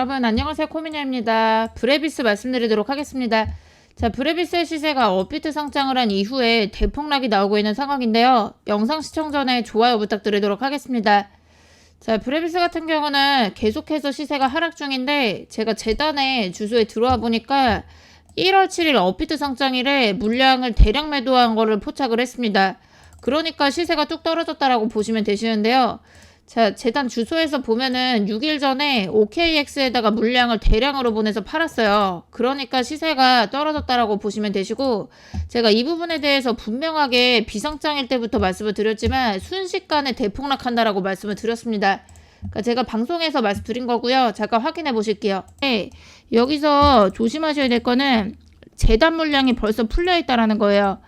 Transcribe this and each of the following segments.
여러분 안녕하세요 코미냐입니다. 브레비스 말씀드리도록 하겠습니다. 자 브레비스의 시세가 업비트 상장을 한 이후에 대폭락이 나오고 있는 상황인데요. 영상 시청 전에 좋아요 부탁드리도록 하겠습니다. 자 브레비스 같은 경우는 계속해서 시세가 하락 중인데 제가 재단에 주소에 들어와 보니까 1월 7일 업비트 상장일에 물량을 대량 매도한 거를 포착을 했습니다. 그러니까 시세가 뚝 떨어졌다라고 보시면 되시는데요. 자, 재단 주소에서 보면은 6일 전에 OKX에다가 물량을 대량으로 보내서 팔았어요. 그러니까 시세가 떨어졌다라고 보시면 되시고, 제가 이 부분에 대해서 분명하게 비상장일 때부터 말씀을 드렸지만, 순식간에 대폭락한다라고 말씀을 드렸습니다. 그러니까 제가 방송에서 말씀드린 거고요. 잠깐 확인해 보실게요. 네, 여기서 조심하셔야 될 거는 재단 물량이 벌써 풀려 있다라는 거예요.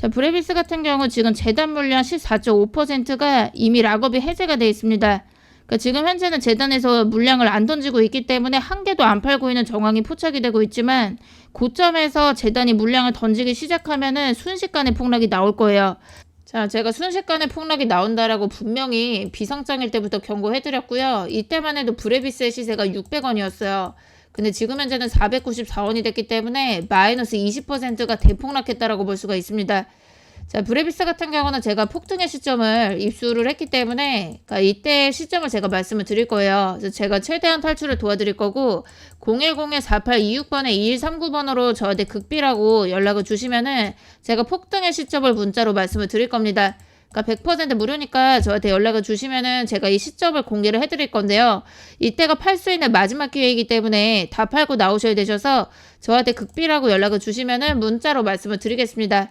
자, 브레비스 같은 경우 지금 재단 물량 14.5%가 이미 락업이 해제가 돼 있습니다. 그러니까 지금 현재는 재단에서 물량을 안 던지고 있기 때문에 한 개도 안 팔고 있는 정황이 포착이 되고 있지만 고점에서 재단이 물량을 던지기 시작하면은 순식간에 폭락이 나올 거예요. 자, 제가 순식간에 폭락이 나온다라고 분명히 비상장일 때부터 경고해드렸고요. 이때만 해도 브레비스의 시세가 600원이었어요. 근데 지금 현재는 494원이 됐기 때문에 마이너스 20%가 대폭락했다라고 볼 수가 있습니다. 자, 브레비스 같은 경우는 제가 폭등의 시점을 입수를 했기 때문에 그러니까 이때 시점을 제가 말씀을 드릴 거예요. 그래서 제가 최대한 탈출을 도와드릴 거고 010-4826번에 2139번으로 저한테 극비라고 연락을 주시면은 제가 폭등의 시점을 문자로 말씀을 드릴 겁니다. 그러니까 100% 무료니까 저한테 연락을 주시면은 제가 이 시점을 공개를 해드릴 건데요. 이때가 팔 수 있는 마지막 기회이기 때문에 다 팔고 나오셔야 되셔서 저한테 극비라고 연락을 주시면은 문자로 말씀을 드리겠습니다.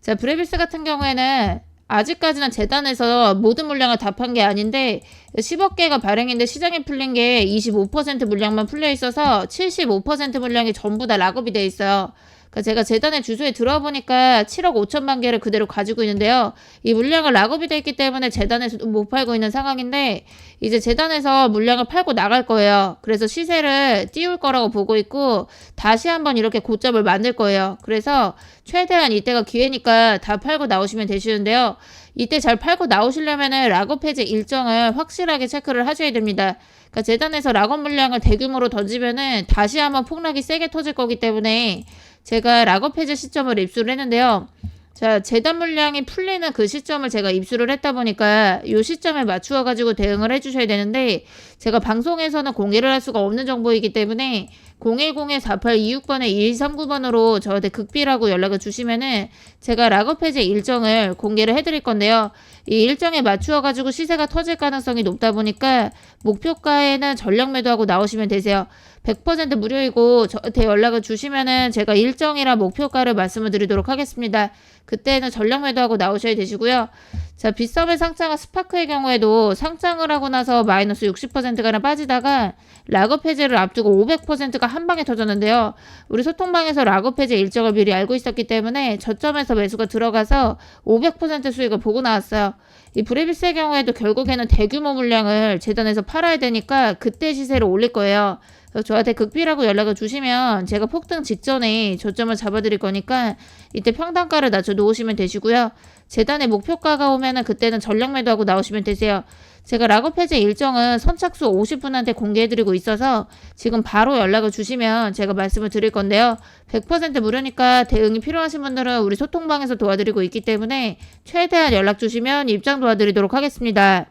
자, 브레비스 같은 경우에는 아직까지는 재단에서 모든 물량을 다 판 게 아닌데 10억 개가 발행인데 시장에 풀린 게 25% 물량만 풀려 있어서 75% 물량이 전부 다 락업이 돼 있어요. 그러니까 제가 재단의 주소에 들어와 보니까 7억 5천만 개를 그대로 가지고 있는데요. 이 물량을 락업이 돼 있기 때문에 재단에서도 못 팔고 있는 상황인데 이제 재단에서 물량을 팔고 나갈 거예요. 그래서 시세를 띄울 거라고 보고 있고 다시 한번 이렇게 고점을 만들 거예요. 그래서 최대한 이때가 기회니까 다 팔고 나오시면 되시는데요. 이때 잘 팔고 나오시려면은 락업 해제 일정을 확실하게 체크를 하셔야 됩니다. 그러니까 재단에서 락업 물량을 대규모로 던지면은 다시 한번 폭락이 세게 터질 거기 때문에 제가 락업 해제 시점을 입수를 했는데요. 자, 재단 물량이 풀리는 그 시점을 제가 입수를 했다 보니까 이 시점에 맞추어 가지고 대응을 해 주셔야 되는데 제가 방송에서는 공개를 할 수가 없는 정보이기 때문에 010-4826번에 2139번으로 저한테 극비라고 연락을 주시면은 제가 락업 해제 일정을 공개를 해드릴 건데요. 이 일정에 맞추어 가지고 시세가 터질 가능성이 높다 보니까 목표가에는 전량 매도하고 나오시면 되세요. 100% 무료이고 저한테 연락을 주시면은 제가 일정이랑 목표가를 말씀을 드리도록 하겠습니다. 그때는 전량 매도하고 나오셔야 되시고요. 자, 빗썸의 상장과 스파크의 경우에도 상장을 하고 나서 마이너스 60%가량 빠지다가 락업 해제를 앞두고 500%가 한 방에 터졌는데요. 우리 소통방에서 락업 해제 일정을 미리 알고 있었기 때문에 저점에서 매수가 들어가서 500% 수익을 보고 나왔어요. 이 브레비스의 경우에도 결국에는 대규모 물량을 재단에서 팔아야 되니까 그때 시세를 올릴 거예요. 저한테 극비라고 연락을 주시면 제가 폭등 직전에 저점을 잡아드릴 거니까 이때 평단가를 낮춰 놓으시면 되시고요. 재단의 목표가가 오면은 그때는 전량 매도하고 나오시면 되세요. 제가 락업 해제 일정은 선착수 50분한테 공개해드리고 있어서 지금 바로 연락을 주시면 제가 말씀을 드릴 건데요. 100% 무료니까 대응이 필요하신 분들은 우리 소통방에서 도와드리고 있기 때문에 최대한 연락 주시면 입장 도와드리도록 하겠습니다.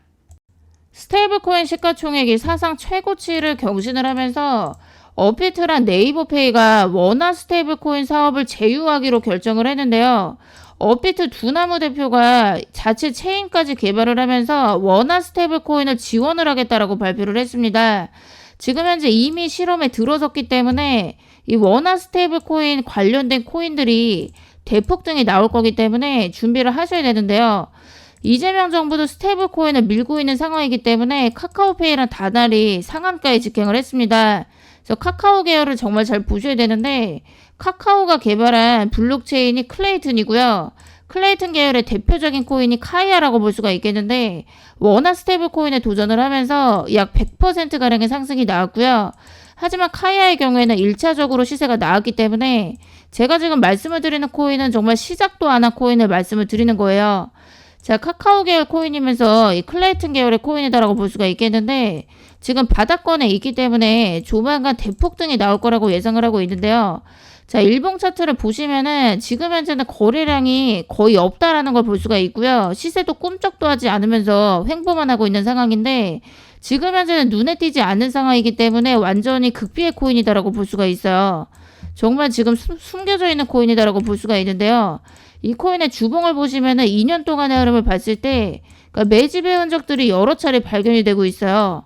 스테이블코인 시가총액이 사상 최고치를 경신을 하면서 어피트란 네이버페이가 원화 스테이블코인 사업을 제휴하기로 결정을 했는데요. 어피트 두나무 대표가 자체 체인까지 개발을 하면서 원화 스테이블코인을 지원을 하겠다라고 발표를 했습니다. 지금 현재 이미 실험에 들어섰기 때문에 이 원화 스테이블코인 관련된 코인들이 대폭등이 나올 거기 때문에 준비를 하셔야 되는데요. 이재명 정부도 스테이블 코인을 밀고 있는 상황이기 때문에 카카오페이랑 다달이 상한가에 직행을 했습니다. 그래서 카카오 계열을 정말 잘 보셔야 되는데 카카오가 개발한 블록체인이 클레이튼이고요. 클레이튼 계열의 대표적인 코인이 카이아라고 볼 수가 있겠는데 원화 스테이블 코인에 도전을 하면서 약 100%가량의 상승이 나왔고요. 하지만 카이아의 경우에는 1차적으로 시세가 나왔기 때문에 제가 지금 말씀을 드리는 코인은 정말 시작도 안 한 코인을 말씀을 드리는 거예요. 자, 카카오 계열 코인이면서 이 클레이튼 계열의 코인이다라고 볼 수가 있겠는데 지금 바닥권에 있기 때문에 조만간 대폭등이 나올 거라고 예상을 하고 있는데요. 자, 일봉 차트를 보시면은 지금 현재는 거래량이 거의 없다라는 걸 볼 수가 있고요. 시세도 꿈쩍도 하지 않으면서 횡보만 하고 있는 상황인데 지금 현재는 눈에 띄지 않는 상황이기 때문에 완전히 극비의 코인이다라고 볼 수가 있어요. 정말 지금 숨, 숨겨져 있는 코인이다라고 볼 수가 있는데요. 이 코인의 주봉을 보시면은 2년 동안의 흐름을 봤을 때 그러니까 매집의 흔적들이 여러 차례 발견이 되고 있어요.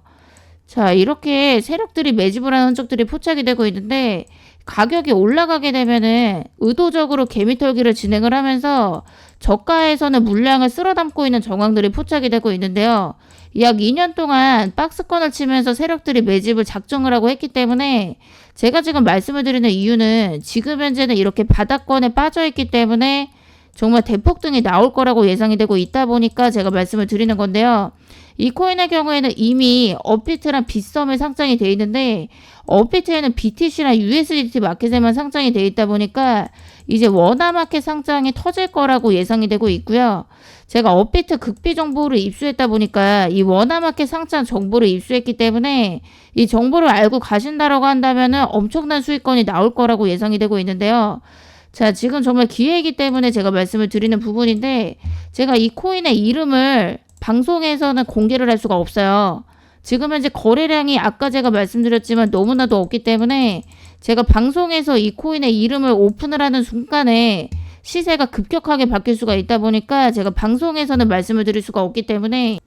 자, 이렇게 세력들이 매집을 하는 흔적들이 포착이 되고 있는데 가격이 올라가게 되면은 의도적으로 개미털기를 진행을 하면서 저가에서는 물량을 쓸어 담고 있는 정황들이 포착이 되고 있는데요. 약 2년 동안 박스권을 치면서 세력들이 매집을 작정을 하고 했기 때문에 제가 지금 말씀을 드리는 이유는 지금 현재는 이렇게 바닥권에 빠져 있기 때문에 정말 대폭등이 나올 거라고 예상이 되고 있다 보니까 제가 말씀을 드리는 건데요. 이 코인의 경우에는 이미 업비트랑 빗썸에 상장이 돼 있는데 업비트에는 BTC랑 USDT 마켓에만 상장이 돼 있다 보니까 이제 원화 마켓 상장이 터질 거라고 예상이 되고 있고요. 제가 업비트 극비 정보를 입수했다 보니까 이 원화 마켓 상장 정보를 입수했기 때문에 이 정보를 알고 가신다라고 한다면은 엄청난 수익권이 나올 거라고 예상이 되고 있는데요. 자, 지금 정말 기회이기 때문에 제가 말씀을 드리는 부분인데 제가 이 코인의 이름을 방송에서는 공개를 할 수가 없어요. 지금 현재 거래량이 아까 제가 말씀드렸지만 너무나도 없기 때문에 제가 방송에서 이 코인의 이름을 오픈을 하는 순간에 시세가 급격하게 바뀔 수가 있다 보니까 제가 방송에서는 말씀을 드릴 수가 없기 때문에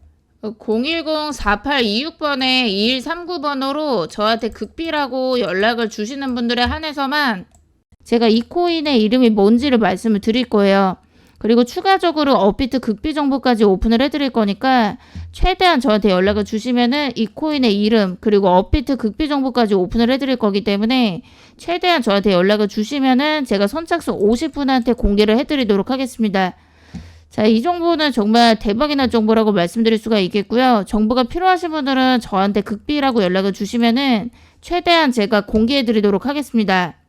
010-4826번에 2139번으로 저한테 극비라고 연락을 주시는 분들에 한해서만 제가 이 코인의 이름이 뭔지를 말씀을 드릴 거예요. 그리고 추가적으로 업비트 극비 정보까지 오픈을 해드릴 거니까 최대한 저한테 연락을 주시면은 이 코인의 이름 그리고 업비트 극비 정보까지 오픈을 해드릴 거기 때문에 최대한 저한테 연락을 주시면은 제가 선착순 50분한테 공개를 해드리도록 하겠습니다. 자, 이 정보는 정말 대박이 날 정보라고 말씀드릴 수가 있겠고요. 정보가 필요하신 분들은 저한테 극비라고 연락을 주시면은 최대한 제가 공개해 드리도록 하겠습니다.